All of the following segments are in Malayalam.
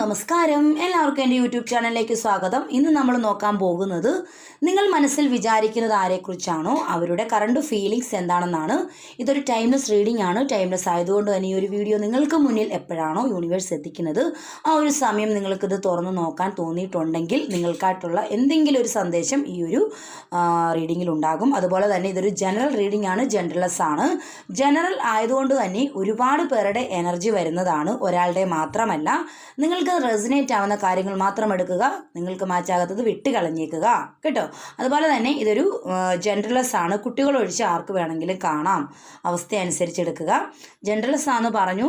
നമസ്കാരം. എല്ലാവർക്കും എന്റെ യൂട്യൂബ് ചാനലിലേക്ക് സ്വാഗതം. ഇന്ന് നമ്മൾ നോക്കാൻ പോകുന്നത് നിങ്ങൾ മനസ്സിൽ വിചാരിക്കുന്നത് ആരെക്കുറിച്ചാണോ അവരുടെ കറണ്ട് ഫീലിങ്സ് എന്താണെന്നാണ്. ഇതൊരു ടൈംലെസ് റീഡിംഗ് ആണ്. ടൈംലെസ് ആയതുകൊണ്ട് തന്നെ ഈ ഒരു വീഡിയോ നിങ്ങൾക്ക് മുന്നിൽ എപ്പോഴാണോ യൂണിവേഴ്സ് എത്തിക്കുന്നത് ആ ഒരു സമയം നിങ്ങൾക്കിത് തുറന്ന് നോക്കാൻ തോന്നിയിട്ടുണ്ടെങ്കിൽ നിങ്ങൾക്കായിട്ടുള്ള എന്തെങ്കിലും ഒരു സന്ദേശം ഈ ഒരു റീഡിങ്ങിൽ ഉണ്ടാകും. അതുപോലെ തന്നെ ഇതൊരു ജനറൽ റീഡിംഗ് ആണ് ജനറൽലെസ് ആണ്. ജനറൽ ആയതുകൊണ്ട് തന്നെ ഒരുപാട് പേരുടെ എനർജി വരുന്നതാണ്. ഒരാളുടെ മാത്രമല്ല നിങ്ങൾക്ക് റെസിനേറ്റ് ആവുന്ന കാര്യങ്ങൾ മാത്രം എടുക്കുക. നിങ്ങൾക്ക് മാച്ചാകാത്തത് വിട്ട് കളഞ്ഞേക്കുക കേട്ടോ? അതുപോലെ തന്നെ ഇതൊരു ജെൻഡർലെസ് ആണ്. കുട്ടികൾ ഒഴിച്ച് ആർക്ക് വേണമെങ്കിലും കാണാം. അവസ്ഥ അനുസരിച്ച് എടുക്കുക ജെൻഡർലെസ് ആണെന്ന് പറഞ്ഞു.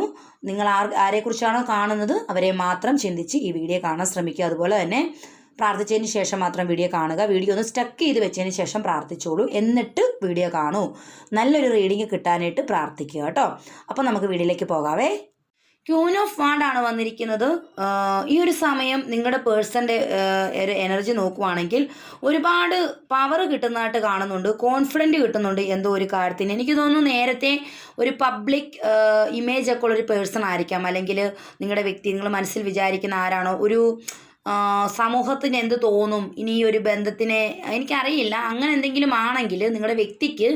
നിങ്ങൾ ആർ ആരെക്കുറിച്ചാണോ കാണുന്നത് അവരെ മാത്രം ചിന്തിച്ച് ഈ വീഡിയോ കാണാൻ ശ്രമിക്കുക. അതുപോലെ തന്നെ പ്രാർത്ഥിച്ചതിന് ശേഷം മാത്രം വീഡിയോ കാണുക. വീഡിയോ ഒന്ന് സ്റ്റക്ക് ചെയ്ത് വെച്ചതിന് ശേഷം പ്രാർത്ഥിച്ചോളൂ. എന്നിട്ട് വീഡിയോ കാണൂ. നല്ലൊരു റീഡിങ് കിട്ടാനായിട്ട് പ്രാർത്ഥിക്കുക കേട്ടോ. അപ്പോൾ നമുക്ക് വീഡിയോയിലേക്ക് പോകാവേ. ക്യൂൻ ഓഫ് വാണ്ട് ആണ് വന്നിരിക്കുന്നത്. ഈ ഒരു സമയം നിങ്ങളുടെ പേഴ്സന്റെ ഒരു എനർജി നോക്കുവാണെങ്കിൽ ഒരുപാട് പവർ കിട്ടുന്നതായിട്ട് കാണുന്നുണ്ട്. കോൺഫിഡന്റ് കിട്ടുന്നുണ്ട് എന്തോ ഒരു കാര്യത്തിന്. എനിക്ക് തോന്നുന്നു നേരത്തെ ഒരു പബ്ലിക് ഇമേജ് ഒക്കെ ഉള്ളൊരു പേഴ്സൺ ആയിരിക്കാം. അല്ലെങ്കിൽ നിങ്ങളുടെ വ്യക്തി നിങ്ങൾ മനസ്സിൽ വിചാരിക്കുന്ന ആരാണോ ഒരു സമൂഹത്തിന് എന്ത് തോന്നും ഇനി ഈ ഒരു ബന്ധത്തിനെ എനിക്കറിയില്ല. അങ്ങനെ എന്തെങ്കിലും ആണെങ്കിൽ നിങ്ങളുടെ വ്യക്തിക്ക്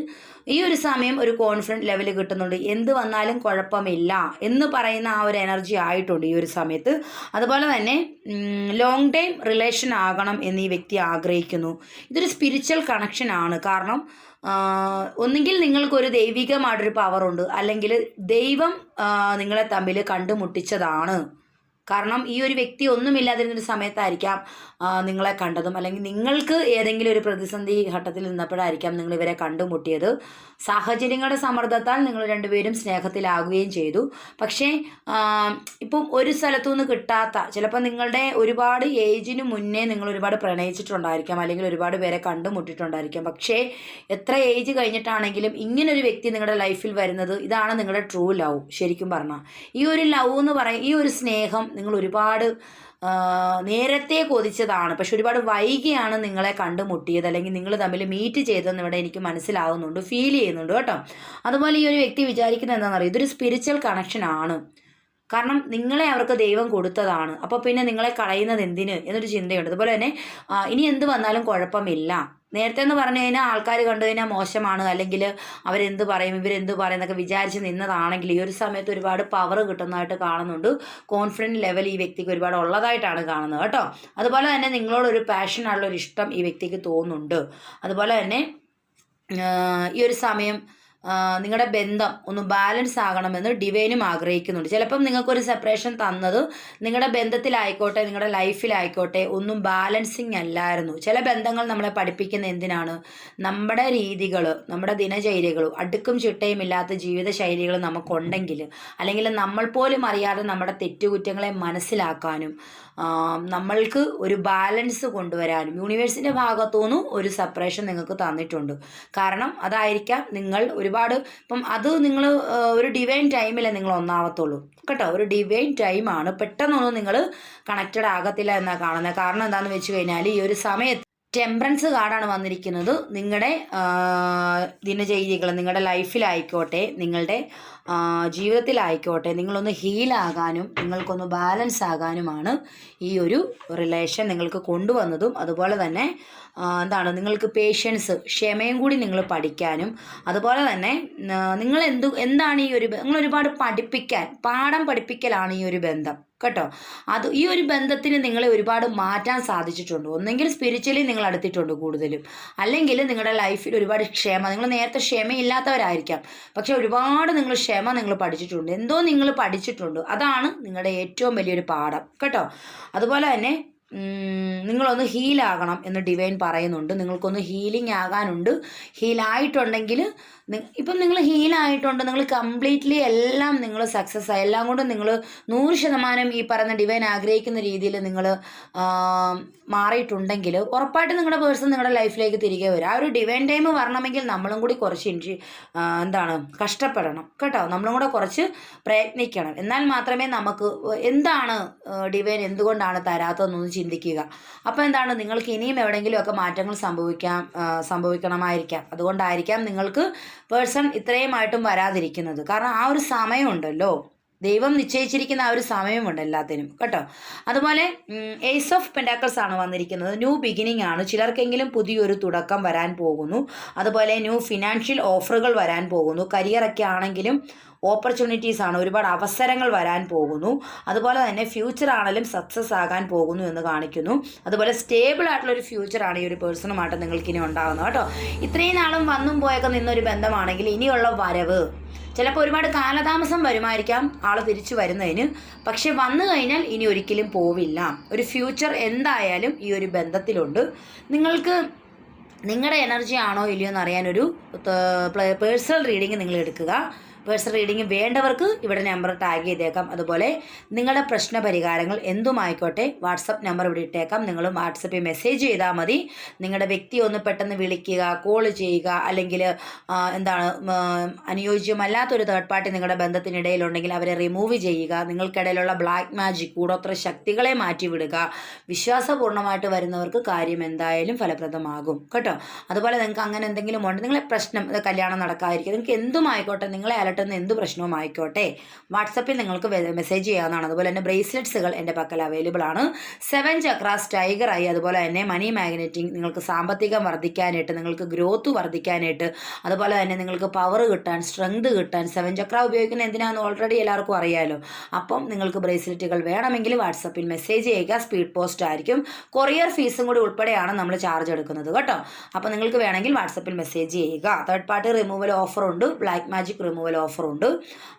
ഈ ഒരു സമയം ഒരു കോൺഫിഡന്റ് ലെവൽ കിട്ടുന്നുണ്ട്. എന്ത് വന്നാലും കുഴപ്പമില്ല എന്ന് പറയുന്ന ആ ഒരു എനർജി ആയിട്ടുണ്ട് ഈ ഒരു സമയത്ത്. അതുപോലെ തന്നെ ലോങ് ടൈം റിലേഷൻ ആകണം എന്ന് ഈ വ്യക്തി ആഗ്രഹിക്കുന്നു. ഇതൊരു സ്പിരിച്വൽ കണക്ഷൻ ആണ്. കാരണം ഒന്നുകിൽ നിങ്ങൾക്കൊരു ദൈവികമായിട്ടൊരു പവറുണ്ട് അല്ലെങ്കിൽ ദൈവം നിങ്ങളെ തമ്മിൽ കണ്ടുമുട്ടിച്ചതാണ്. കാരണം ഈ ഒരു വ്യക്തി ഒന്നുമില്ലാതിരുന്നൊരു സമയത്തായിരിക്കാം നിങ്ങളെ കണ്ടതും. അല്ലെങ്കിൽ നിങ്ങൾക്ക് ഏതെങ്കിലും ഒരു പ്രതിസന്ധി ഘട്ടത്തിൽ നിന്നപ്പോഴായിരിക്കാം നിങ്ങൾ ഇവരെ കണ്ടുമുട്ടിയത്. സാഹചര്യങ്ങളുടെ സമ്മർദ്ദത്താൽ നിങ്ങൾ രണ്ടുപേരും സ്നേഹത്തിലാകുകയും ചെയ്തു. പക്ഷേ ഇപ്പം ഒരു സ്ഥലത്തു നിന്ന് കിട്ടാത്ത ചിലപ്പോൾ നിങ്ങളുടെ ഒരുപാട് ഏജിന് മുന്നേ നിങ്ങൾ ഒരുപാട് പ്രണയിച്ചിട്ടുണ്ടായിരിക്കാം. അല്ലെങ്കിൽ ഒരുപാട് പേരെ കണ്ടുമുട്ടിയിട്ടുണ്ടായിരിക്കാം പക്ഷേ എത്ര ഏജ് കഴിഞ്ഞിട്ടാണെങ്കിലും ഇങ്ങനൊരു വ്യക്തി നിങ്ങളുടെ ലൈഫിൽ വരുന്നത് ഇതാണ് നിങ്ങളുടെ ട്രൂ ലവ്. ശരിക്കും പറഞ്ഞാൽ. ഈ ഒരു ലവ് എന്ന് പറയും ഈ ഒരു സ്നേഹം നിങ്ങൾ ഒരുപാട് നേരത്തെ കൊതിച്ചതാണ്. പക്ഷെ ഒരുപാട് വൈകിയാണ് നിങ്ങളെ കണ്ടുമുട്ടിയത്. അല്ലെങ്കിൽ നിങ്ങൾ തമ്മിൽ മീറ്റ് ചെയ്തതെന്ന് ഇവിടെ എനിക്ക് മനസ്സിലാവുന്നുണ്ട് ഫീൽ ചെയ്യുന്നുണ്ട് കേട്ടോ. അതുപോലെ ഈ ഒരു വ്യക്തി വിചാരിക്കുന്നത് എന്താണെന്ന് അറിയാം ഇതൊരു സ്പിരിച്വൽ കണക്ഷൻ ആണ്. കാരണം നിങ്ങളെ അവർക്ക് ദൈവം കൊടുത്തതാണ്. അപ്പോൾ പിന്നെ നിങ്ങളെ കളയുന്നത് എന്തിന്? എന്നൊരു ചിന്തയുണ്ട്. അതുപോലെ തന്നെ ഇനി എന്ത് വന്നാലും കുഴപ്പമില്ല. നേരത്തെ എന്ന് പറഞ്ഞു കഴിഞ്ഞാൽ ആൾക്കാർ കണ്ടു കഴിഞ്ഞാൽ മോശമാണ്. അല്ലെങ്കിൽ അവരെന്ത് പറയും ഇവരെന്ത് പറയും എന്നൊക്കെ വിചാരിച്ച് നിന്നതാണെങ്കിൽ ഈ ഒരു സമയത്ത് ഒരുപാട് പവർ കിട്ടുന്നതായിട്ട് കാണുന്നുണ്ട്. കോൺഫിഡന്റ് ലെവൽ ഈ വ്യക്തിക്ക് ഒരുപാട് ഉള്ളതായിട്ടാണ് കാണുന്നത് കേട്ടോ. അതുപോലെ തന്നെ നിങ്ങളോടൊരു പാഷനുള്ള ഒരു ഇഷ്ടം ഈ വ്യക്തിക്ക് തോന്നുന്നുണ്ട്. അതുപോലെ തന്നെ ഈ ഒരു സമയം നിങ്ങളുടെ ബന്ധം ഒന്ന് ബാലൻസ് ആകണമെന്ന് ഡിവൈനും ആഗ്രഹിക്കുന്നുണ്ട്. ചിലപ്പം നിങ്ങൾക്കൊരു സെപ്പറേഷൻ തന്നത് നിങ്ങളുടെ ബന്ധത്തിലായിക്കോട്ടെ നിങ്ങളുടെ ലൈഫിലായിക്കോട്ടെ ഒന്നും ബാലൻസിങ് അല്ലായിരുന്നു. ചില ബന്ധങ്ങൾ നമ്മളെ പഠിപ്പിക്കുന്ന എന്തിനാണ്? നമ്മുടെ രീതികൾ നമ്മുടെ ദിനചര്യകൾ അടുക്കും ചിട്ടയും ഇല്ലാത്ത ജീവിത ശൈലികൾ നമുക്കുണ്ടെങ്കിൽ അല്ലെങ്കിൽ നമ്മൾ പോലും അറിയാതെ നമ്മുടെ തെറ്റുകുറ്റങ്ങളെ മനസ്സിലാക്കാനും നമ്മൾക്ക് ഒരു ബാലൻസ് കൊണ്ടുവരാനും യൂണിവേഴ്സിന്റെ ഭാഗത്തുനിന്നും ഒരു സെപ്പറേഷൻ നിങ്ങൾക്ക് തന്നിട്ടുണ്ട്. കാരണം അതായിരിക്കാം നിങ്ങൾ ഒരുപാട് ഇപ്പം അത് നിങ്ങൾ ഒരു ഡിവൈൻ ടൈമിലെ നിങ്ങൾ ഒന്നാവത്തുള്ളൂ. കേട്ടോ? ഒരു ഡിവൈൻ ടൈമാണ് പെട്ടെന്നൊന്നും നിങ്ങൾ കണക്റ്റഡ് ആകത്തില്ല എന്നാണ് കാണുന്നത്. കാരണം എന്താണെന്ന് വെച്ച് കഴിഞ്ഞാൽ ഈ ഒരു സമയത്ത് ടെമ്പറൻസ് കാർഡാണ് വന്നിരിക്കുന്നത്. നിങ്ങളുടെ ദിനചര്യകൾ നിങ്ങളുടെ ലൈഫിലായിക്കോട്ടെ നിങ്ങളുടെ ജീവിതത്തിലായിക്കോട്ടെ നിങ്ങളൊന്ന് ഹീലാകാനും നിങ്ങൾക്കൊന്ന് ബാലൻസ് ആകാനുമാണ് ഈ ഒരു റിലേഷൻ നിങ്ങൾക്ക് കൊണ്ടുവന്നതും. അതുപോലെ തന്നെ എന്താണ് നിങ്ങൾക്ക് പേഷ്യൻസ് ക്ഷമയും കൂടി നിങ്ങൾ പഠിക്കാനും അതുപോലെ തന്നെ നിങ്ങൾ എന്ത് എന്താണ് ഈ ഒരു നിങ്ങൾ ഒരുപാട് പഠിപ്പിക്കാൻ പാഠം പഠിപ്പിക്കലാണ് ഈ ഒരു ബന്ധം കേട്ടോ? അത് ഈ ഒരു ബന്ധത്തിന് നിങ്ങളെ ഒരുപാട് മാറ്റാൻ സാധിച്ചിട്ടുണ്ട്. ഒന്നെങ്കിൽ സ്പിരിച്വലി നിങ്ങൾ അടുത്തിട്ടുണ്ട് കൂടുതലും. അല്ലെങ്കിൽ നിങ്ങളുടെ ലൈഫിൽ ഒരുപാട് ക്ഷമ നിങ്ങൾ നേരത്തെ ക്ഷമയില്ലാത്തവരായിരിക്കാം. പക്ഷെ ഒരുപാട് നിങ്ങൾ നിങ്ങൾ പഠിച്ചിട്ടുണ്ട്. എന്തോ നിങ്ങൾ പഠിച്ചിട്ടുണ്ട്. അതാണ് നിങ്ങളുടെ ഏറ്റവും വലിയൊരു പാഠം. കേട്ടോ? അതുപോലെ തന്നെ നിങ്ങളൊന്ന് ഹീലാകണം എന്ന് ഡിവൈൻ പറയുന്നുണ്ട്. നിങ്ങൾക്കൊന്ന് ഹീലിംഗ് ആകാനുണ്ട്. ഹീലായിട്ടുണ്ടെങ്കിൽ ഇപ്പം നിങ്ങൾ ഹീലായിട്ടുണ്ട് നിങ്ങൾ കംപ്ലീറ്റ്ലി എല്ലാം നിങ്ങൾ സക്സസ് ആയി. എല്ലാം കൊണ്ടും നിങ്ങൾ നൂറ് ശതമാനം ഈ പറയുന്ന ഡിവൈൻ ആഗ്രഹിക്കുന്ന രീതിയിൽ നിങ്ങൾ മാറിയിട്ടുണ്ടെങ്കിൽ ഉറപ്പായിട്ടും നിങ്ങളുടെ പേഴ്സൺ നിങ്ങളുടെ ലൈഫിലേക്ക് തിരികെ വരും. ആ ഒരു ഡിവൈൻ ടൈം വരണമെങ്കിൽ നമ്മളും കൂടി കുറച്ച് ഇൻഷി എന്താണ് കഷ്ടപ്പെടണം. കേട്ടോ? നമ്മളും കൂടെ കുറച്ച് പ്രയത്നിക്കണം. എന്നാൽ മാത്രമേ നമുക്ക് എന്താണ് ഡിവൈൻ എന്തുകൊണ്ടാണ് തരാത്തതെന്നൊന്ന് ചിന്തിക്കുക. അപ്പോൾ എന്താണ് നിങ്ങൾക്ക് ഇനിയും എവിടെയെങ്കിലുമൊക്കെ മാറ്റങ്ങൾ സംഭവിക്കാം സംഭവിക്കണമായിരിക്കാം. അതുകൊണ്ടായിരിക്കാം നിങ്ങൾക്ക് പേഴ്സൺ ഇത്രയുമായിട്ടും വരാതിരിക്കുന്നത്. കാരണം ആ ഒരു സമയമുണ്ടല്ലോ. ദൈവം നിശ്ചയിച്ചിരിക്കുന്ന ആ ഒരു സമയമുണ്ട് എല്ലാത്തിനും. കേട്ടോ? അതുപോലെ ഏസ് ഓഫ് പെൻഡാക്കിൾസ് ആണ് വന്നിരിക്കുന്നത്. ന്യൂ ബിഗിനിങ് ആണ്. ചിലർക്കെങ്കിലും പുതിയൊരു തുടക്കം വരാൻ പോകുന്നു. അതുപോലെ ന്യൂ ഫിനാൻഷ്യൽ ഓഫറുകൾ വരാൻ പോകുന്നു. കരിയറൊക്കെ ആണെങ്കിലും ഓപ്പർച്യൂണിറ്റീസ് ആണ്. ഒരുപാട് അവസരങ്ങൾ വരാൻ പോകുന്നു. അതുപോലെ തന്നെ ഫ്യൂച്ചർ ആണെങ്കിലും സക്സസ് ആകാൻ പോകുന്നു എന്ന് കാണിക്കുന്നു. അതുപോലെ സ്റ്റേബിൾ ആയിട്ടുള്ള ഒരു ഫ്യൂച്ചർ ആണ് ഈ ഒരു പേഴ്സണുമായിട്ട് നിങ്ങൾക്ക് ഇനി ഉണ്ടാകുന്നത് കേട്ടോ. ഇത്രയും നാളും വന്നും പോയൊക്കെ നിന്നൊരു ബന്ധമാണെങ്കിൽ ഇനിയുള്ള വരവ്. ചിലപ്പോൾ ഒരുപാട് കാലതാമസം വരുമായിരിക്കാം. ആൾ തിരിച്ചു വരുന്നതിന്. പക്ഷെ വന്നു കഴിഞ്ഞാൽ ഇനി ഒരിക്കലും പോവില്ല. ഒരു ഫ്യൂച്ചർ എന്തായാലും ഈ ഒരു ബന്ധത്തിലുണ്ട്. നിങ്ങൾക്ക് നിങ്ങളുടെ എനർജി ആണോ ഇല്ലയോ എന്നറിയാനൊരു പേഴ്സണൽ റീഡിങ് നിങ്ങൾ എടുക്കുക. പേഴ്സണൽ റീഡിംഗ് വേണ്ടവർക്ക് ഇവിടെ നമ്പർ ടാഗ് ചെയ്തേക്കാം. അതുപോലെ നിങ്ങളുടെ പ്രശ്ന പരിഹാരങ്ങൾ എന്തുമായിക്കോട്ടെ വാട്സപ്പ് നമ്പർ ഇവിടെ ഇട്ടേക്കാം. നിങ്ങൾ വാട്സപ്പിൽ മെസ്സേജ് ചെയ്താൽ മതി. നിങ്ങളുടെ വ്യക്തി ഒന്ന് പെട്ടെന്ന് വിളിക്കുക കോൾ ചെയ്യുക അല്ലെങ്കിൽ എന്താണ് അനുയോജ്യമല്ലാത്തൊരു തേർഡ് പാർട്ടി നിങ്ങളുടെ ബന്ധത്തിനിടയിലുണ്ടെങ്കിൽ അവരെ റിമൂവ് ചെയ്യുക. നിങ്ങൾക്കിടയിലുള്ള ബ്ലാക്ക് മാജിക് കൂടോത്ര ശക്തികളെ മാറ്റിവിടുക. വിശ്വാസപൂർണമായിട്ട് വരുന്നവർക്ക് കാര്യം എന്തായാലും ഫലപ്രദമാകും. കേട്ടോ? അതുപോലെ നിങ്ങൾക്ക് അങ്ങനെ എന്തെങ്കിലും ഉണ്ട് നിങ്ങളെ പ്രശ്നം കല്യാണം നടക്കാതിരിക്കുക. നിങ്ങൾക്ക് എന്തുമായിക്കോട്ടെ നിങ്ങളെ അലട്ടുന്ന എന്ത് പ്രശ്നവും ആയിക്കോട്ടെ വാട്സപ്പിൽ നിങ്ങൾക്ക് മെസ്സേജ് ചെയ്യാവുന്നതാണ്. അതുപോലെ തന്നെ ബ്രേസ്ലെറ്റ്സുകൾ എന്റെ പക്കൽ അവൈലബിൾ ആണ്. സെവൻ ചക്രാസ് ടൈഗർ ആയി അതുപോലെ തന്നെ മണി മാഗ്നറ്റിംഗ് നിങ്ങൾക്ക് സാമ്പത്തികം വർദ്ധിക്കാനായിട്ട് നിങ്ങൾക്ക് ഗ്രോത്ത് വർദ്ധിക്കാനായിട്ട് അതുപോലെ തന്നെ നിങ്ങൾക്ക് പവർ കിട്ടാൻ സ്ട്രെങ്ത് കിട്ടാൻ സെവൻ ചക്ര ഉപയോഗിക്കുന്ന എന്തിനാണെന്ന് ഓൾറെഡി എല്ലാവർക്കും അറിയാമല്ലോ അപ്പം നിങ്ങൾക്ക് ബ്രേസ്ലെറ്റുകൾ വേണമെങ്കിൽ വാട്സപ്പിൽ മെസ്സേജ് ചെയ്യുക. സ്പീഡ് പോസ്റ്റ് ആയിരിക്കും. കൊറിയർ ഫീസും കൂടി ഉൾപ്പെടെയാണ് നമ്മൾ ചാർജ് എടുക്കുന്നത് കേട്ടോ. അപ്പോൾ നിങ്ങൾക്ക് വേണമെങ്കിൽ വാട്സപ്പിൽ മെസ്സേജ് ചെയ്യുക. തേർഡ് പാർട്ടി റിമൂവൽ ഓഫർ ഉണ്ട്. ബ്ലാക്ക് മാജിക് റിമൂവൽ ഓഫറുണ്ട്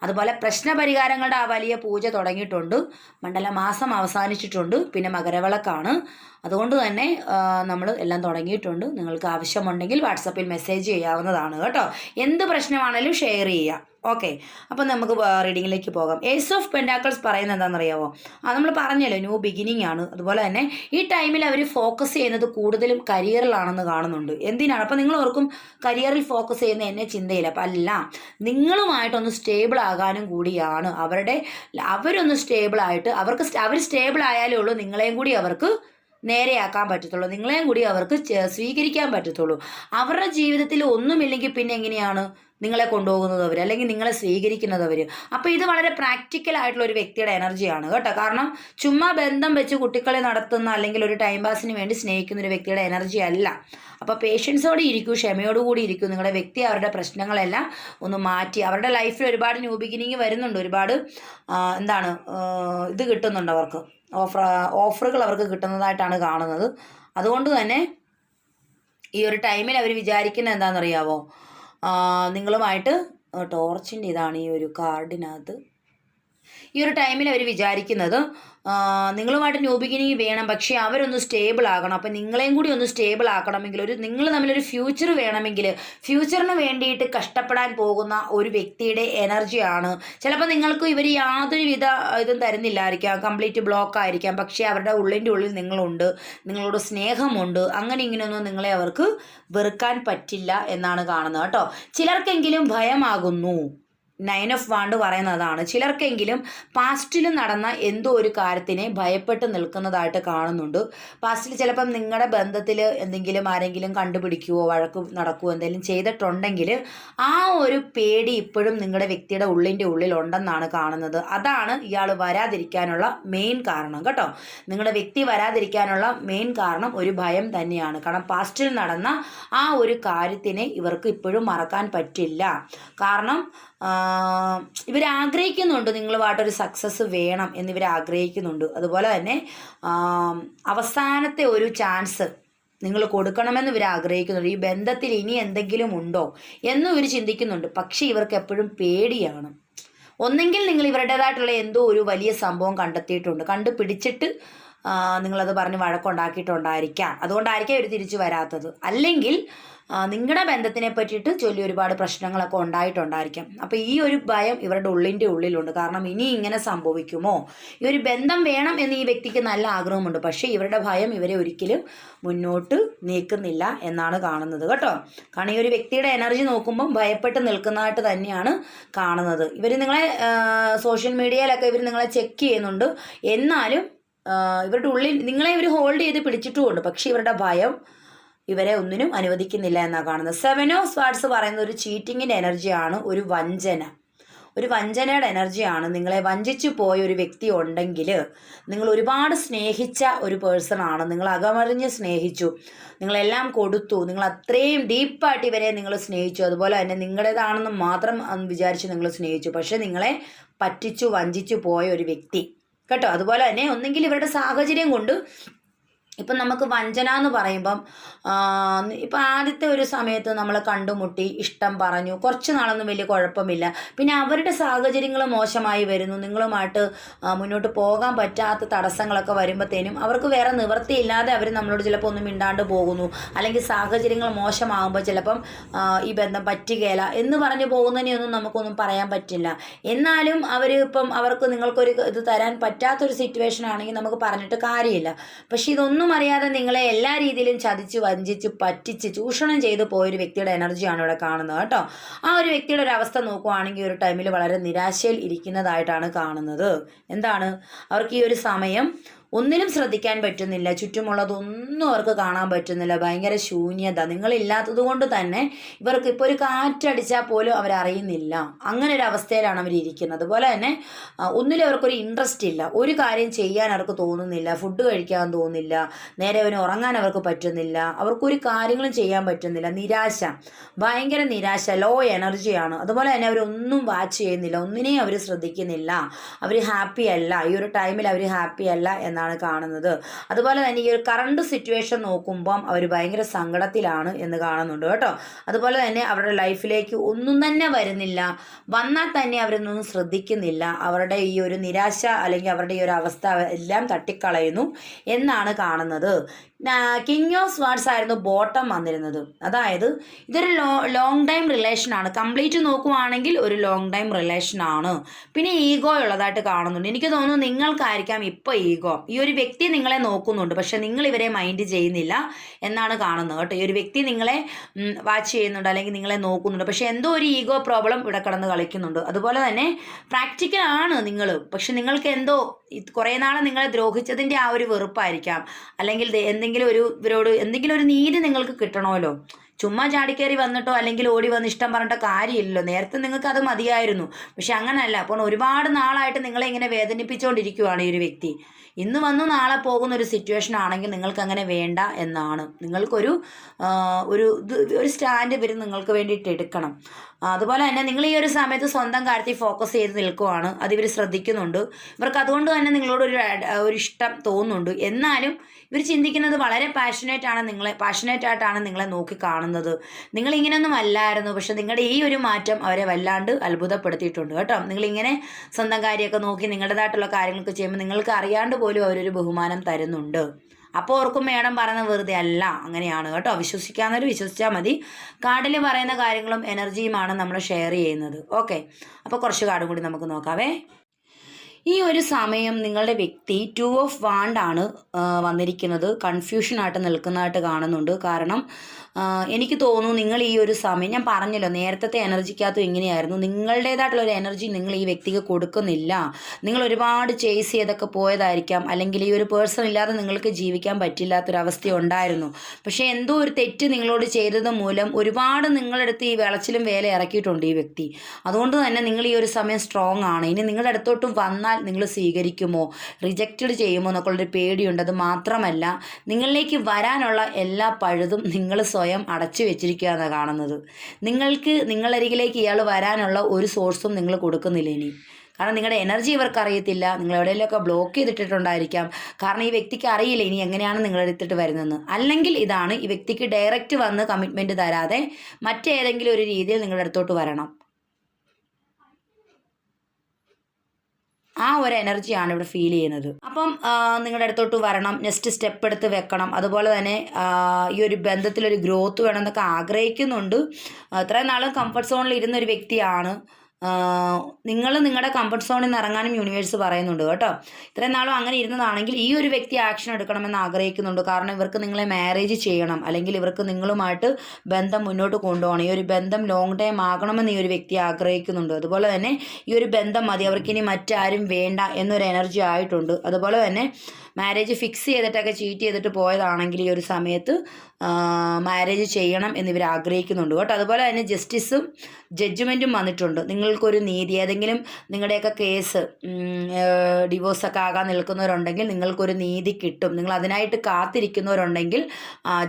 അതുപോലെ പ്രശ്നപരിഹാരങ്ങളുടെ ആ വലിയ പൂജ തുടങ്ങിയിട്ടുണ്ട്. മണ്ഡല മാസം അവസാനിച്ചിട്ടുണ്ട്. പിന്നെ മകരവിളക്കാണ്. അതുകൊണ്ട് തന്നെ നമ്മൾ എല്ലാം തുടങ്ങിയിട്ടുണ്ട്. നിങ്ങൾക്ക് ആവശ്യമുണ്ടെങ്കിൽ വാട്സപ്പിൽ മെസ്സേജ് ചെയ്യാവുന്നതാണ് കേട്ടോ. എന്ത് പ്രശ്നമാണെങ്കിലും ഷെയർ ചെയ്യുക ഓക്കെ അപ്പം നമുക്ക് റീഡിങ്ങിലേക്ക് പോകാം. ഏസ് ഓഫ് പെൻഡാക്കിൾസ് പറയുന്നത് എന്താണെന്നറിയാമോ ആ നമ്മൾ പറഞ്ഞല്ലോ ന്യൂ ബിഗിനിങ് ആണ്. അതുപോലെ തന്നെ ഈ ടൈമിൽ അവർ ഫോക്കസ് ചെയ്യുന്നത് കൂടുതലും കരിയറിലാണെന്ന് കാണുന്നുണ്ട്. എന്തിനാണ്? അപ്പം നിങ്ങൾ ഓർക്കും കരിയറിൽ ഫോക്കസ് ചെയ്യുന്ന എന്നെ ചിന്തയില്ല. അപ്പം അല്ല നിങ്ങളുമായിട്ടൊന്ന് സ്റ്റേബിൾ ആകാനും കൂടിയാണ്. അവരുടെ അവരൊന്ന് സ്റ്റേബിൾ ആയിട്ട് അവർക്ക് അവർ സ്റ്റേബിൾ ആയാലേ ഉള്ളൂ നിങ്ങളെയും കൂടി അവർക്ക് നേരെയാക്കാൻ പറ്റത്തുള്ളൂ. നിങ്ങളെയും കൂടി അവർക്ക് സ്വീകരിക്കാൻ പറ്റത്തുള്ളൂ. അവരുടെ ജീവിതത്തിൽ ഒന്നുമില്ലെങ്കിൽ പിന്നെ എങ്ങനെയാണ് നിങ്ങളെ കൊണ്ടുപോകുന്നത് അവർ അല്ലെങ്കിൽ നിങ്ങളെ സ്വീകരിക്കുന്നത് അവർ അപ്പോൾ ഇത് വളരെ പ്രാക്ടിക്കൽ ആയിട്ടുള്ള ഒരു വ്യക്തിയുടെ എനർജിയാണ് കേട്ടോ. കാരണം ചുമ്മാ ബന്ധം വെച്ച് കുട്ടികളെ നടത്തുന്ന അല്ലെങ്കിൽ ഒരു ടൈം പാസിന് വേണ്ടി സ്നേഹിക്കുന്ന ഒരു വ്യക്തിയുടെ എനർജി അല്ല. അപ്പോൾ പേഷ്യൻസോടെ ഇരിക്കൂ ക്ഷമയോടുകൂടി ഇരിക്കൂ. നിങ്ങളുടെ വ്യക്തി അവരുടെ പ്രശ്നങ്ങളെല്ലാം ഒന്ന് മാറ്റി. അവരുടെ ലൈഫിൽ ഒരുപാട് ന്യൂ ബിഗിനിങ് വരുന്നുണ്ട്. ഒരുപാട് എന്താണ് ഇത് കിട്ടുന്നുണ്ട് അവർക്ക്. ഓഫർ ഓഫറുകൾ അവർക്ക് കിട്ടുന്നതായിട്ടാണ് കാണുന്നത്. അതുകൊണ്ട് തന്നെ ഈ ഒരു ടൈമിൽ അവർ വിചാരിക്കുന്നത് എന്താണെന്നറിയാവോ? നിങ്ങളുമായിട്ട് ടോർച്ചിന്റെ ഇതാണ് ഈ ഒരു കാർഡിനകത്ത് ഈ ഒരു ടൈമിൽ അവർ വിചാരിക്കുന്നത് നിങ്ങളുമായിട്ട് ന്യൂ ബിഗിനിങ് വേണം പക്ഷേ അവരൊന്ന് സ്റ്റേബിൾ ആകണം. അപ്പം നിങ്ങളെയും കൂടി ഒന്ന് സ്റ്റേബിൾ ആക്കണമെങ്കിൽ ഒരു നിങ്ങൾ തമ്മിലൊരു ഫ്യൂച്ചർ വേണമെങ്കിൽ ഫ്യൂച്ചറിന് വേണ്ടിയിട്ട് കഷ്ടപ്പെടാൻ പോകുന്ന ഒരു വ്യക്തിയുടെ എനർജിയാണ് ചിലപ്പോൾ നിങ്ങൾക്ക് ഇവർ യാതൊരുവിധ ഇതും തരുന്നില്ലായിരിക്കാം കംപ്ലീറ്റ് ബ്ലോക്ക് ആയിരിക്കാം പക്ഷേ അവരുടെ ഉള്ളിന്റെ ഉള്ളിൽ നിങ്ങളുണ്ട് നിങ്ങളോട് സ്നേഹമുണ്ട് അങ്ങനെ ഇങ്ങനെയൊന്നും നിങ്ങളെ അവർക്ക് വെറുക്കാൻ പറ്റില്ല എന്നാണ് കാണുന്നത് കേട്ടോ. ചിലർക്കെങ്കിലും ഭയമാകുന്നു. നയൻ ഓഫ് വാണ്ട് പറയുന്നതാണ്. ചിലർക്കെങ്കിലും പാസ്റ്റിൽ നടന്ന എന്തോ ഒരു കാര്യത്തിനെ ഭയപ്പെട്ട് നിൽക്കുന്നതായിട്ട് കാണുന്നുണ്ട്. പാസ്റ്റിൽ ചിലപ്പം നിങ്ങളുടെ ബന്ധത്തിൽ എന്തെങ്കിലും ആരെങ്കിലും കണ്ടുപിടിക്കുവോ വഴക്ക് നടക്കുവോ എന്തെങ്കിലും ചെയ്തിട്ടുണ്ടെങ്കിൽ ആ ഒരു പേടി ഇപ്പോഴും നിങ്ങളുടെ വ്യക്തിയുടെ ഉള്ളിന്റെ ഉള്ളിൽ ഉണ്ടെന്നാണ് കാണുന്നത്. അതാണ് ഇയാൾ വരാതിരിക്കാനുള്ള മെയിൻ കാരണം കേട്ടോ. നിങ്ങളുടെ വ്യക്തി വരാതിരിക്കാനുള്ള മെയിൻ കാരണം ഒരു ഭയം തന്നെയാണ്. കാരണം പാസ്റ്റിൽ നടന്ന ആ ഒരു കാര്യത്തിനെ ഇവർക്ക് ഇപ്പോഴും മറക്കാൻ പറ്റില്ല. കാരണം ഇവർ ആഗ്രഹിക്കുന്നുണ്ട് നിങ്ങളുമായിട്ടൊരു സക്സസ് വേണം എന്ന് ഇവർ ആഗ്രഹിക്കുന്നുണ്ട്. അതുപോലെ തന്നെ അവസാനത്തെ ഒരു ചാൻസ് നിങ്ങൾ കൊടുക്കണമെന്ന് ഇവർ ആഗ്രഹിക്കുന്നുണ്ട്. ഈ ബന്ധത്തിൽ ഇനി എന്തെങ്കിലും ഉണ്ടോ എന്നും ഇവർ ചിന്തിക്കുന്നുണ്ട്. പക്ഷേ ഇവർക്ക് എപ്പോഴും പേടിയാണ്. ഒന്നെങ്കിൽ നിങ്ങൾ ഇവരുടേതായിട്ടുള്ള എന്തോ ഒരു വലിയ സംഭവം കണ്ടെത്തിയിട്ടുണ്ട്. കണ്ടുപിടിച്ചിട്ട് നിങ്ങളത് പറഞ്ഞ് വഴക്കുണ്ടാക്കിയിട്ടുണ്ടായിരിക്കാം. അതുകൊണ്ടായിരിക്കാം ഇവർ തിരിച്ചു വരാത്തത്. അല്ലെങ്കിൽ നിങ്ങളുടെ ബന്ധത്തിനെ പറ്റിയിട്ട് ചൊല്ലി ഒരുപാട് പ്രശ്നങ്ങളൊക്കെ ഉണ്ടായിട്ടുണ്ടായിരിക്കും. അപ്പോൾ ഈ ഒരു ഭയം ഇവരുടെ ഉള്ളിന്റെ ഉള്ളിലുണ്ട്. കാരണം ഇനി ഇങ്ങനെ സംഭവിക്കുമോ? ഈ ഒരു ബന്ധം വേണം എന്ന് ഈ വ്യക്തിക്ക് നല്ല ആഗ്രഹമുണ്ട്. പക്ഷേ ഇവരുടെ ഭയം ഇവരെ ഒരിക്കലും മുന്നോട്ട് നീക്കുന്നില്ല എന്നാണ് കാണുന്നത് കേട്ടോ. കാരണം ഈ ഒരു വ്യക്തിയുടെ എനർജി നോക്കുമ്പം ഭയപ്പെട്ട് നിൽക്കുന്നതായിട്ട് തന്നെയാണ് കാണുന്നത്. ഇവർ നിങ്ങളെ സോഷ്യൽ മീഡിയയിലൊക്കെ ഇവർ നിങ്ങളെ ചെക്ക് ചെയ്യുന്നുണ്ട്. എന്നാലും ഇവരുടെ ഉള്ളിൽ നിങ്ങളെ ഇവർ ഹോൾഡ് ചെയ്ത് പിടിച്ചിട്ടുമുണ്ട്. പക്ഷേ ഇവരുടെ ഭയം ഇവരെ ഒന്നിനും അനുവദിക്കുന്നില്ല എന്നാണ് കാണുന്നത്. സെവൻ ഓഫ് സ്വാർട്സ് പറയുന്ന ഒരു ചീറ്റിങ്ങിന്റെ എനർജിയാണ് ഒരു വഞ്ചന. ഒരു വഞ്ചനയുടെ എനർജിയാണ് നിങ്ങളെ വഞ്ചിച്ചു പോയ ഒരു വ്യക്തി ഉണ്ടെങ്കിൽ നിങ്ങൾ ഒരുപാട് സ്നേഹിച്ച ഒരു പേഴ്സൺ ആണ്. നിങ്ങൾ അകമറിഞ്ഞ് സ്നേഹിച്ചു. നിങ്ങളെല്ലാം കൊടുത്തു. നിങ്ങൾ അത്രയും ഡീപ്പായിട്ട് ഇവരെ നിങ്ങൾ സ്നേഹിച്ചു. അതുപോലെ തന്നെ നിങ്ങളുടേതാണെന്ന് മാത്രം വിചാരിച്ച് നിങ്ങൾ സ്നേഹിച്ചു. പക്ഷേ നിങ്ങളെ പറ്റിച്ചു വഞ്ചിച്ചു പോയ ഒരു വ്യക്തി. കേട്ടോ? അതുപോലെ തന്നെ ഒന്നെങ്കിൽ ഇവരുടെ സാഹചര്യം കൊണ്ട് ഇപ്പം നമുക്ക് വഞ്ചന എന്ന് പറയുമ്പം ഇപ്പം ആദ്യത്തെ ഒരു സമയത്ത് നമ്മൾ കണ്ടുമുട്ടി ഇഷ്ടം പറഞ്ഞു കുറച്ച് നാളൊന്നും വലിയ കുഴപ്പമില്ല. പിന്നെ അവരുടെ സാഹചര്യങ്ങൾ മോശമായി വരുന്നു. നിങ്ങളുമായിട്ട് മുന്നോട്ട് പോകാൻ പറ്റാത്ത തടസ്സങ്ങളൊക്കെ വരുമ്പോഴത്തേനും അവർക്ക് വേറെ നിവൃത്തിയില്ലാതെ അവർ നമ്മളോട് ചിലപ്പോൾ ഒന്നും മിണ്ടാണ്ട് പോകുന്നു. അല്ലെങ്കിൽ സാഹചര്യങ്ങൾ മോശമാകുമ്പോൾ ചിലപ്പം ഈ ബന്ധം പറ്റുകയില്ല എന്ന് പറഞ്ഞു പോകുന്നതിനെയൊന്നും നമുക്കൊന്നും പറയാൻ പറ്റില്ല. എന്നാലും അവർ ഇപ്പം അവർക്ക് നിങ്ങൾക്കൊരു ഇത് തരാൻ പറ്റാത്തൊരു സിറ്റുവേഷൻ ആണെങ്കിൽ നമുക്ക് പറഞ്ഞിട്ട് കാര്യമില്ല. പക്ഷേ ഇതൊന്നും അറിയാതെ നിങ്ങളെ എല്ലാ രീതിയിലും ചതിച്ച് വഞ്ചിച്ച് പറ്റിച്ച് ചൂഷണം ചെയ്ത് പോയൊരു വ്യക്തിയുടെ എനർജിയാണ് ഇവിടെ കാണുന്നത് കേട്ടോ. ആ ഒരു വ്യക്തിയുടെ ഒരു അവസ്ഥ നോക്കുവാണെങ്കിൽ ഒരു ടൈമിൽ വളരെ നിരാശയിൽ ഇരിക്കുന്നതായിട്ടാണ് കാണുന്നത്. എന്താണ്? അവർക്ക് ഈ ഒരു സമയം ഒന്നിനും ശ്രദ്ധിക്കാൻ പറ്റുന്നില്ല. ചുറ്റുമുള്ളതൊന്നും അവർക്ക് കാണാൻ പറ്റുന്നില്ല. ഭയങ്കര ശൂന്യത. നിങ്ങളില്ലാത്തത് കൊണ്ട് തന്നെ ഇവർക്ക് ഇപ്പോൾ ഒരു കാറ്റടിച്ചാൽ പോലും അവരറിയുന്നില്ല. അങ്ങനെ ഒരു അവസ്ഥയിലാണ് അവർ ഇരിക്കുന്നത്. അതുപോലെ തന്നെ ഒന്നിലും അവർക്കൊരു ഇൻട്രസ്റ്റ് ഇല്ല. ഒരു കാര്യം ചെയ്യാൻ അവർക്ക് തോന്നുന്നില്ല. ഫുഡ് കഴിക്കാൻ തോന്നുന്നില്ല. നേരെ അവന് ഉറങ്ങാൻ അവർക്ക് പറ്റുന്നില്ല. അവർക്കൊരു കാര്യങ്ങളും ചെയ്യാൻ പറ്റുന്നില്ല. നിരാശ. ഭയങ്കര നിരാശ. ലോ എനർജിയാണ് അതുപോലെ തന്നെ അവരൊന്നും വാച്ച് ചെയ്യുന്നില്ല. ഒന്നിനെയും അവർ ശ്രദ്ധിക്കുന്നില്ല. അവർ ഹാപ്പി അല്ല. ഈ ഒരു ടൈമിൽ അവർ ഹാപ്പി അല്ല എന്നാണ് കാണുന്നത്. അതുപോലെ തന്നെ ഈ ഒരു കറണ്ട് സിറ്റുവേഷൻ നോക്കുമ്പം അവർ ഭയങ്കര സങ്കടത്തിലാണ് എന്ന് കാണുന്നുണ്ട് കേട്ടോ. അതുപോലെ തന്നെ അവരുടെ ലൈഫിലേക്ക് ഒന്നും തന്നെ വരുന്നില്ല. വന്നാൽ തന്നെ അവരൊന്നും ശ്രദ്ധിക്കുന്നില്ല. അവരുടെ ഈ ഒരു നിരാശ അല്ലെങ്കിൽ അവരുടെ ഈ ഒരു അവസ്ഥ എല്ലാം തട്ടിക്കളയുന്നു എന്നാണ് കാണുന്നത്. കിങ് ഓഫ് സ്വാർഡ്സ് ആയിരുന്നു ബോട്ടം വന്നിരുന്നത്. അതായത് ഇതൊരു ലോ ലോങ് ടൈം റിലേഷൻ ആണ്. കംപ്ലീറ്റ് നോക്കുവാണെങ്കിൽ ഒരു ലോങ് ടൈം റിലേഷൻ ആണ്. പിന്നെ ഈഗോ ഉള്ളതായിട്ട് കാണുന്നുണ്ട്. എനിക്ക് തോന്നുന്നു നിങ്ങൾക്കായിരിക്കാം ഇപ്പോൾ ഈഗോ ഈ ഒരു വ്യക്തി നിങ്ങളെ നോക്കുന്നുണ്ട്. പക്ഷെ നിങ്ങൾ ഇവരെ മൈൻഡ് ചെയ്യുന്നില്ല എന്നാണ് കാണുന്നത് കേട്ടോ. ഈ ഒരു വ്യക്തി നിങ്ങളെ വാച്ച് ചെയ്യുന്നുണ്ട് അല്ലെങ്കിൽ നിങ്ങളെ നോക്കുന്നുണ്ട്. പക്ഷെ എന്തോ ഒരു ഈഗോ പ്രോബ്ലം ഇവിടെ കടന്ന് കളിക്കുന്നുണ്ട്. അതുപോലെ തന്നെ പ്രാക്ടിക്കൽ ആണ് നിങ്ങൾ. പക്ഷെ നിങ്ങൾക്ക് എന്തോ കുറേ നാളെ നിങ്ങളെ ദ്രോഹിച്ചതിന്റെ ആ ഒരു വെറുപ്പായിരിക്കാം. അല്ലെങ്കിൽ ദേ എന്തെങ്കിലും ഒരു ഇവരോട് എന്തെങ്കിലും ഒരു നീതി നിങ്ങൾക്ക് കിട്ടണമല്ലോ. ചുമ്മാ ചാടിക്കയറി വന്നിട്ടോ അല്ലെങ്കിൽ ഓടി വന്ന് ഇഷ്ടം പറഞ്ഞിട്ടോ കാര്യമില്ലല്ലോ. നേരത്തെ നിങ്ങൾക്ക് അത് മതിയായിരുന്നു. പക്ഷെ അങ്ങനല്ല. അപ്പോൾ ഒരുപാട് നാളായിട്ട് നിങ്ങളെ ഇങ്ങനെ വേദനിപ്പിച്ചുകൊണ്ടിരിക്കുവാണ് ഈ ഒരു വ്യക്തി. ഇന്ന് വന്നു നാളെ പോകുന്ന ഒരു സിറ്റുവേഷൻ ആണെങ്കിൽ നിങ്ങൾക്ക് അങ്ങനെ വേണ്ട എന്നാണ്. നിങ്ങൾക്കൊരു ഒരു ഒരു സ്റ്റാൻഡ് ഇവർ നിങ്ങൾക്ക് വേണ്ടിയിട്ട് എടുക്കണം. അതുപോലെ തന്നെ നിങ്ങൾ ഈ ഒരു സമയത്ത് സ്വന്തം കാര്യത്തിൽ ഫോക്കസ് ചെയ്ത് നിൽക്കുവാണ്. അത് ഇവർ ശ്രദ്ധിക്കുന്നുണ്ട്. ഇവർക്ക് അതുകൊണ്ട് തന്നെ നിങ്ങളോട് ഒരു ഒരു ഇഷ്ടം തോന്നുന്നുണ്ട്. എന്നാലും ഇവർ ചിന്തിക്കുന്നത് വളരെ പാഷനേറ്റ് ആണ് നിങ്ങളെ പാഷനേറ്റ് ആയിട്ടാണ് നിങ്ങളെ നോക്കി കാണുന്നത്. നിങ്ങൾ ഇങ്ങനെയൊന്നും അല്ലായിരുന്നു. പക്ഷെ നിങ്ങളുടെ ഈ ഒരു മാറ്റം അവരെ വല്ലാണ്ട് അത്ഭുതപ്പെടുത്തിയിട്ടുണ്ട് കേട്ടോ. നിങ്ങളിങ്ങനെ സ്വന്തം കാര്യമൊക്കെ നോക്കി നിങ്ങളുടേതായിട്ടുള്ള കാര്യങ്ങളൊക്കെ ചെയ്യുമ്പോൾ നിങ്ങൾക്ക് അറിയാണ്ട് പോലും അവരൊരു ബഹുമാനം തരുന്നുണ്ട്. അപ്പോൾ ഓർക്കും മേഡം പറയുന്നത് വെറുതെ അല്ല അങ്ങനെയാണ് കേട്ടോ. വിശ്വസിക്കാവുന്നവർ വിശ്വസിച്ചാൽ മതി. കാർഡിൽ പറയുന്ന കാര്യങ്ങളും എനർജിയുമാണ് നമ്മൾ ഷെയർ ചെയ്യുന്നത്. ഓക്കെ അപ്പോൾ കുറച്ച് കാർഡും കൂടി നമുക്ക് നോക്കാവേ. ഈ ഒരു സമയം നിങ്ങളുടെ വ്യക്തി ടു ഓഫ് വാണ്ടാണ് വന്നിരിക്കുന്നത്. കൺഫ്യൂഷനായിട്ട് നിൽക്കുന്നതായിട്ട് കാണുന്നുണ്ട്. കാരണം എനിക്ക് തോന്നുന്നു നിങ്ങൾ ഈ ഒരു സമയം ഞാൻ പറഞ്ഞല്ലോ നേരത്തെ എനർജിക്കകത്തും ഇങ്ങനെയായിരുന്നു. നിങ്ങളുടേതായിട്ടുള്ള ഒരു എനർജി നിങ്ങൾ ഈ വ്യക്തിക്ക് കൊടുക്കുന്നില്ല. നിങ്ങൾ ഒരുപാട് ചേസ് ചെയ്തൊക്കെ പോയതായിരിക്കാം. അല്ലെങ്കിൽ ഈ ഒരു പേഴ്സൺ ഇല്ലാതെ നിങ്ങൾക്ക് ജീവിക്കാൻ പറ്റില്ലാത്തൊരവസ്ഥ ഉണ്ടായിരുന്നു. പക്ഷേ എന്തോ ഒരു തെറ്റ് നിങ്ങളോട് ചെയ്തത് മൂലം ഒരുപാട് നിങ്ങളെടുത്ത് ഈ വിളച്ചിലും വേല ഇറക്കിയിട്ടുണ്ട് ഈ വ്യക്തി. അതുകൊണ്ട് തന്നെ നിങ്ങൾ ഈ ഒരു സമയം സ്ട്രോങ് ആണ്. ഇനി നിങ്ങളുടെ അടുത്തോട്ട് വന്നാൽ നിങ്ങൾ സ്വീകരിക്കുമോ? റിജക്റ്റഡ് ചെയ്യുമോ എന്നൊക്കെയുള്ളൊരു പേടിയുണ്ട്. അത് മാത്രമല്ല നിങ്ങളിലേക്ക് വരാനുള്ള എല്ലാ പഴുതും നിങ്ങൾ സ്വയം അടച്ചു വെച്ചിരിക്കുക എന്നാണ് കാണുന്നത്. നിങ്ങൾക്ക് നിങ്ങളരികിലേക്ക് ഇയാൾ വരാനുള്ള ഒരു സോഴ്സും നിങ്ങൾ കൊടുക്കുന്നില്ല ഇനി. കാരണം നിങ്ങളുടെ എനർജി ഇവർക്ക് അറിയത്തില്ല. നിങ്ങൾ എവിടെയെങ്കിലുമൊക്കെ ബ്ലോക്ക് ചെയ്തിട്ടിട്ടുണ്ടായിരിക്കാം. കാരണം ഈ വ്യക്തിക്ക് അറിയില്ല ഇനി എങ്ങനെയാണ് നിങ്ങൾ എടുത്തിട്ട് വരുന്നതെന്ന്. അല്ലെങ്കിൽ ഇതാണ് ഈ വ്യക്തിക്ക് ഡയറക്റ്റ് വന്ന് കമ്മിറ്റ്മെന്റ് തരാതെ മറ്റേതെങ്കിലും ഒരു രീതിയിൽ നിങ്ങളുടെ അടുത്തോട്ട് വരണം. ആ ഒരു എനർജിയാണ് ഇവിടെ ഫീൽ ചെയ്യുന്നത്. അപ്പം നിങ്ങളുടെ അടുത്തോട്ട് വരണം നെക്സ്റ്റ് സ്റ്റെപ്പ് എടുത്ത് വെക്കണം. അതുപോലെ തന്നെ ഈ ഒരു ബന്ധത്തിലൊരു ഗ്രോത്ത് വേണം എന്നൊക്കെ ആഗ്രഹിക്കുന്നുണ്ട്. അത്രയും നാളും കംഫർട്ട് സോണിൽ ഇരുന്ന ഒരു വ്യക്തിയാണ്. നിങ്ങൾ നിങ്ങളുടെ കംഫർട്ട് സോണിൽ നിന്ന് ഇറങ്ങാനും യൂണിവേഴ്സ് പറയുന്നുണ്ട് കേട്ടോ. ഇത്രയും നാളും അങ്ങനെ ഇരുന്നതാണെങ്കിൽ ഈ ഒരു വ്യക്തി ആക്ഷൻ എടുക്കണമെന്ന് ആഗ്രഹിക്കുന്നുണ്ട്. കാരണം ഇവർക്ക് നിങ്ങളെ മാരേജ് ചെയ്യണം. അല്ലെങ്കിൽ ഇവർക്ക് നിങ്ങളുമായിട്ട് ബന്ധം മുന്നോട്ട് കൊണ്ടുപോകണം. ഈ ഒരു ബന്ധം ലോങ് ടൈം ആകണമെന്ന് ഈ ഒരു വ്യക്തി ആഗ്രഹിക്കുന്നുണ്ട്. അതുപോലെ തന്നെ ഈ ഒരു ബന്ധം മതി. അവർക്കിനി മറ്റാരും വേണ്ട എന്നൊരു എനർജി ആയിട്ടുണ്ട്. അതുപോലെ തന്നെ മാരേജ് ഫിക്സ് ചെയ്തിട്ടൊക്കെ ചീറ്റ് ചെയ്തിട്ട് പോയതാണെങ്കിൽ ഈ ഒരു സമയത്ത് മാരേജ് ചെയ്യണം എന്നിവർ ആഗ്രഹിക്കുന്നുണ്ട്. കേട്ടോ. അതുപോലെ തന്നെ ജസ്റ്റിസും ജഡ്ജ്മെന്റും വന്നിട്ടുണ്ട്. നിങ്ങൾക്കൊരു നീതി ഏതെങ്കിലും നിങ്ങളുടെയൊക്കെ കേസ് ഡിവോഴ്സൊക്കെ ആകാൻ നിൽക്കുന്നവരുണ്ടെങ്കിൽ നിങ്ങൾക്കൊരു നീതി കിട്ടും. നിങ്ങൾ അതിനായിട്ട് കാത്തിരിക്കുന്നവരുണ്ടെങ്കിൽ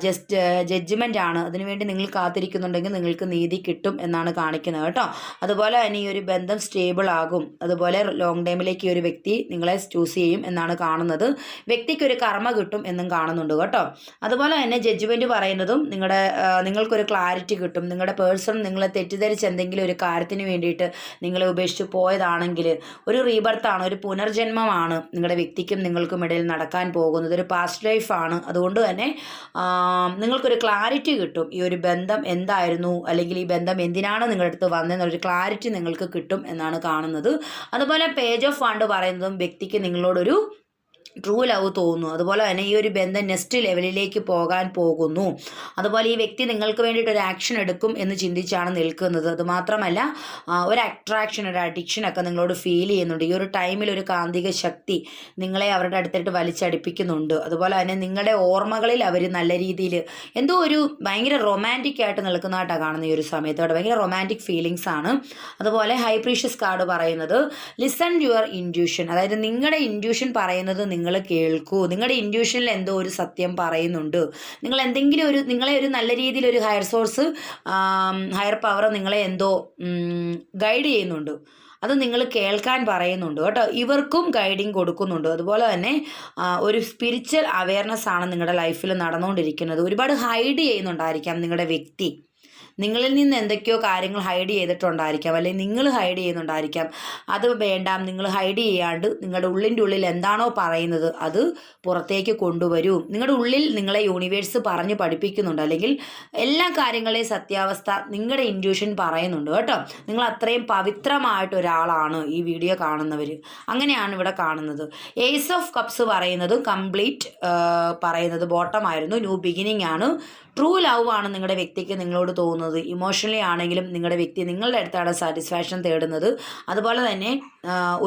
ജസ്റ്റ് ജഡ്ജ്മെന്റ് ആണ്. അതിനുവേണ്ടി നിങ്ങൾ കാത്തിരിക്കുന്നുണ്ടെങ്കിൽ നിങ്ങൾക്ക് നീതി കിട്ടും എന്നാണ് കാണിക്കുന്നത് കേട്ടോ. അതുപോലെ തന്നെ ഈ ഒരു ബന്ധം സ്റ്റേബിൾ ആകും. അതുപോലെ ലോങ് ടൈമിലേക്ക് ഈ ഒരു വ്യക്തി നിങ്ങളെ ചൂസ് ചെയ്യും എന്നാണ് കാണുന്നത്. വ്യക്തിക്ക് ഒരു കർമ്മ കിട്ടും എന്നും കാണുന്നുണ്ട് കേട്ടോ. അതുപോലെ തന്നെ ജഡ്ജ്മെന്റ് പറയുന്നതും നിങ്ങളുടെ നിങ്ങൾക്കൊരു ക്ലാരിറ്റി കിട്ടും. നിങ്ങളുടെ പേഴ്സൺ നിങ്ങളെ തെറ്റിദ്ധരിച്ച് എന്തെങ്കിലും ഒരു കാര്യത്തിന് വേണ്ടിയിട്ട് നിങ്ങളെ ഉപേക്ഷിച്ച് പോയതാണെങ്കിൽ ഒരു റീബർത്താണ് ഒരു പുനർജന്മമാണ് നിങ്ങളുടെ വ്യക്തിക്കും നിങ്ങൾക്കും ഇടയിൽ നടക്കാൻ പോകുന്നത്. ഒരു പാസ്റ്റ് ലൈഫാണ് അതുകൊണ്ട് തന്നെ നിങ്ങൾക്കൊരു ക്ലാരിറ്റി കിട്ടും. ഈ ഒരു ബന്ധം എന്തായിരുന്നു? അല്ലെങ്കിൽ ഈ ബന്ധം എന്തിനാണ് നിങ്ങളുടെ അടുത്ത് വന്നതെന്നൊരു ക്ലാരിറ്റി നിങ്ങൾക്ക് കിട്ടും എന്നാണ് കാണുന്നത്. അതുപോലെ പേജ് ഓഫ് ഫണ്ട് പറയുന്നതും വ്യക്തിക്ക് നിങ്ങളോടൊരു ട്രൂ ലവ് തോന്നുന്നു. അതുപോലെ തന്നെ ഈ ഒരു ബന്ധം നെക്സ്റ്റ് ലെവലിലേക്ക് പോകാൻ പോകുന്നു. അതുപോലെ ഈ വ്യക്തി നിങ്ങൾക്ക് വേണ്ടിയിട്ട് ഒരു ആക്ഷൻ എടുക്കും എന്ന് ചിന്തിച്ചാണ് നിൽക്കുന്നത്. അതുമാത്രമല്ല ഒരു അട്രാക്ഷൻ ഒരു അഡിക്ഷൻ ഒക്കെ നിങ്ങളോട് ഫീൽ ചെയ്യുന്നുണ്ട്. ഈ ഒരു ടൈമിൽ ഒരു കാന്തിക ശക്തി നിങ്ങളെ അവരുടെ അടുത്തിട്ട് വലിച്ചടിപ്പിക്കുന്നുണ്ട്. അതുപോലെ തന്നെ നിങ്ങളുടെ ഓർമ്മകളിൽ അവർ നല്ല രീതിയിൽ എന്തോ ഒരു ഭയങ്കര റൊമാന്റിക് ആയിട്ട് നിൽക്കുന്നതായിട്ടാണ് കാണുന്ന ഈ ഒരു സമയത്ത്. അവിടെ ഭയങ്കര റൊമാന്റിക് ഫീലിങ്സ് ആണ്. അതുപോലെ ഹൈപ്രീഷ്യസ് കാർഡ് പറയുന്നത് ലിസൺ യുവർ ഇൻഡ്യൂഷൻ അതായത് നിങ്ങളുടെ ഇൻഡ്യൂഷൻ പറയുന്നത് നിങ്ങൾ നിങ്ങൾ കേൾക്കൂ. നിങ്ങളുടെ ഇൻഡ്യൂഷനിൽ എന്തോ ഒരു സത്യം പറയുന്നുണ്ട്. നിങ്ങൾ എന്തെങ്കിലും ഒരു നിങ്ങളെ ഒരു നല്ല രീതിയിൽ ഒരു ഹയർ സോഴ്സ് ഹയർ പവർ നിങ്ങളെ എന്തോ ഗൈഡ് ചെയ്യുന്നുണ്ട്. അത് നിങ്ങൾ കേൾക്കാൻ പറയുന്നുണ്ട് കേട്ടോ. ഇവർക്കും ഗൈഡിങ് കൊടുക്കുന്നുണ്ട്. അതുപോലെ തന്നെ ഒരു സ്പിരിച്വൽ അവയർനെസ് ആണ് നിങ്ങളുടെ ലൈഫിൽ നടന്നുകൊണ്ടിരിക്കുന്നത്. ഒരുപാട് ഹൈഡ് ചെയ്യുന്നുണ്ടായിരിക്കാം നിങ്ങളുടെ വ്യക്തി. നിങ്ങളിൽ നിന്ന് എന്തൊക്കെയോ കാര്യങ്ങൾ ഹൈഡ് ചെയ്തിട്ടുണ്ടായിരിക്കാം അല്ലെങ്കിൽ നിങ്ങൾ ഹൈഡ് ചെയ്യുന്നുണ്ടായിരിക്കാം. അത് വേണ്ട നിങ്ങൾ ഹൈഡ് ചെയ്യാണ്ട് നിങ്ങളുടെ ഉള്ളിന്റെ ഉള്ളിൽ എന്താണോ പറയുന്നത് അത് പുറത്തേക്ക് കൊണ്ടുവരൂ. നിങ്ങളുടെ ഉള്ളിൽ നിങ്ങളെ യൂണിവേഴ്സ് പറഞ്ഞ് പഠിപ്പിക്കുന്നുണ്ട്. അല്ലെങ്കിൽ എല്ലാ കാര്യങ്ങളെയും സത്യാവസ്ഥ നിങ്ങളുടെ ഇൻഡ്യൂഷൻ പറയുന്നുണ്ട് കേട്ടോ. നിങ്ങൾ അത്രയും പവിത്രമായിട്ട് ഒരാളാണ് ഈ വീഡിയോ കാണുന്നവർ അങ്ങനെയാണ് ഇവിടെ കാണുന്നത്. ഏസ് ഓഫ് കപ്സ് പറയുന്നത് കംപ്ലീറ്റ് പറയുന്നത് ബോട്ടമായിരുന്നു ന്യൂ ബിഗിനിങ് ആണ്. ട്രൂ ലവ് ആണ് നിങ്ങളുടെ വ്യക്തിക്ക് നിങ്ങളോട് തോന്നുന്നത്. ഇമോഷണലി ആണെങ്കിലും നിങ്ങളുടെ വ്യക്തി നിങ്ങളുടെ അടുത്താണ് സാറ്റിസ്ഫാക്ഷൻ തേടുന്നത്. അതുപോലെ തന്നെ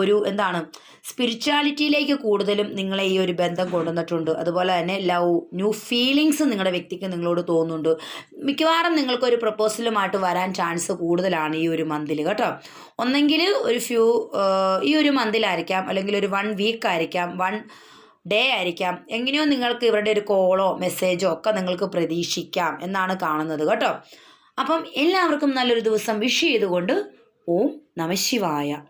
ഒരു എന്താണ് സ്പിരിച്വാലിറ്റിയിലേക്ക് കൂടുതലും നിങ്ങളെ ഈ ഒരു ബന്ധം കൊണ്ടുവന്നിട്ടുണ്ട്. അതുപോലെ തന്നെ ലവ് ന്യൂ ഫീലിങ്സ് നിങ്ങളുടെ വ്യക്തിക്ക് നിങ്ങളോട് തോന്നുന്നുണ്ട്. മിക്കവാറും നിങ്ങൾക്കൊരു പ്രപ്പോസലുമായിട്ട് വരാൻ ചാൻസ് കൂടുതലാണ് ഈ ഒരു മന്തിൽ കേട്ടോ. ഒന്നെങ്കിൽ ഒരു ഫ്യൂ ഈ ഒരു മന്തിലായിരിക്കാം അല്ലെങ്കിൽ ഒരു വൺ വീക്ക് ആയിരിക്കാം. വൺ ഡേ ആയിരിക്കാം. എങ്ങനെയോ നിങ്ങൾക്ക് ഇവരുടെ ഒരു കോളോ മെസ്സേജോ ഒക്കെ നിങ്ങൾക്ക് പ്രതീക്ഷിക്കാം എന്നാണ് കാണുന്നത് കേട്ടോ. അപ്പം എല്ലാവർക്കും നല്ലൊരു ദിവസം വിഷ് ചെയ്തുകൊണ്ട് ഓം നമശിവായ